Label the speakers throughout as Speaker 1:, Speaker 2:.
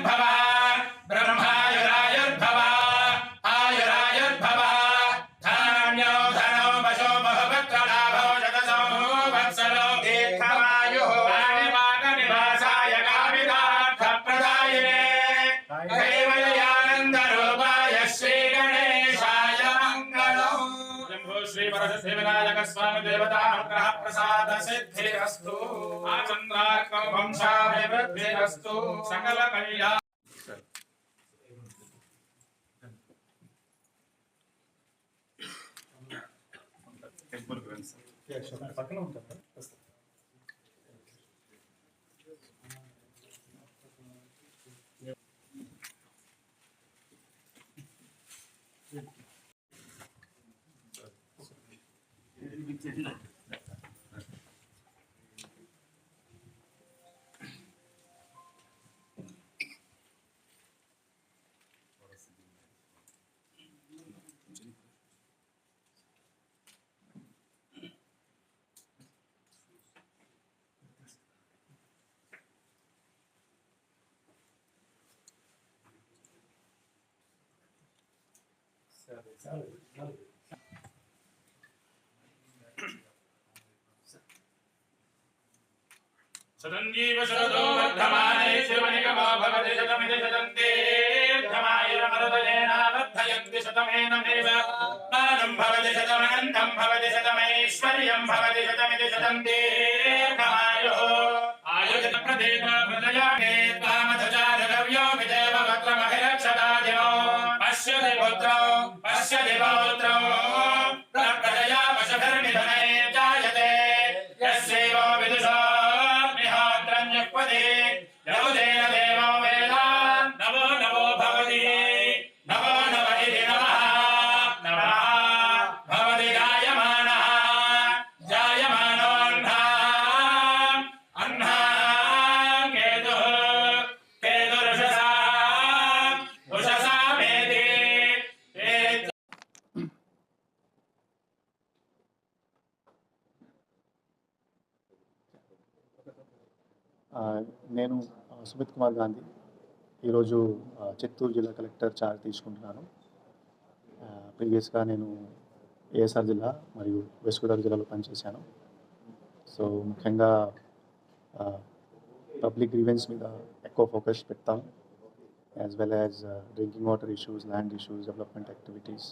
Speaker 1: Bye-bye. Shambho స్వామి దేవతానుగ్రహ ప్రసాద సిద్ధిరస్తు వంశాభివృద్ధిరస్తు సకల కళ్యాణ
Speaker 2: పక్కన ఉంటారు
Speaker 1: Sabe, sabe, sabe. శరదో వర్ధమానే శివనిగమో భవతి శతమితి శతంతే వర్ధయంతి శతమేనమేవ మానం భవతి శతమనంతం భవతి శతమైశ్వర్యం భవతి శతమితి శతంతే ఆయుధ ప్రదేశ ప్రజయామే తామధజారవ్యో విదేవ వక్రమభిరక్షదాదినో పశ్యతి పుత్రో పశ్యతి పౌత్రో ప్రజయా వశధర్మిధనే జాయతే
Speaker 2: నేను సుమిత్ కుమార్ గాంధీ ఈరోజు చిత్తూరు జిల్లా కలెక్టర్ చార్జ్ తీసుకుంటున్నాను. ప్రీవియస్గా నేను ఏఎస్ఆర్ జిల్లా మరియు వెస్ట్ గోదావరి జిల్లాలో పనిచేశాను. సో ముఖ్యంగా పబ్లిక్ గ్రీవెన్స్ మీద ఎక్కువ ఫోకస్ పెడతాం as well as drinking water issues land issues development activities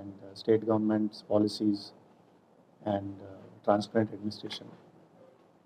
Speaker 2: and state governments policies and transparent administration.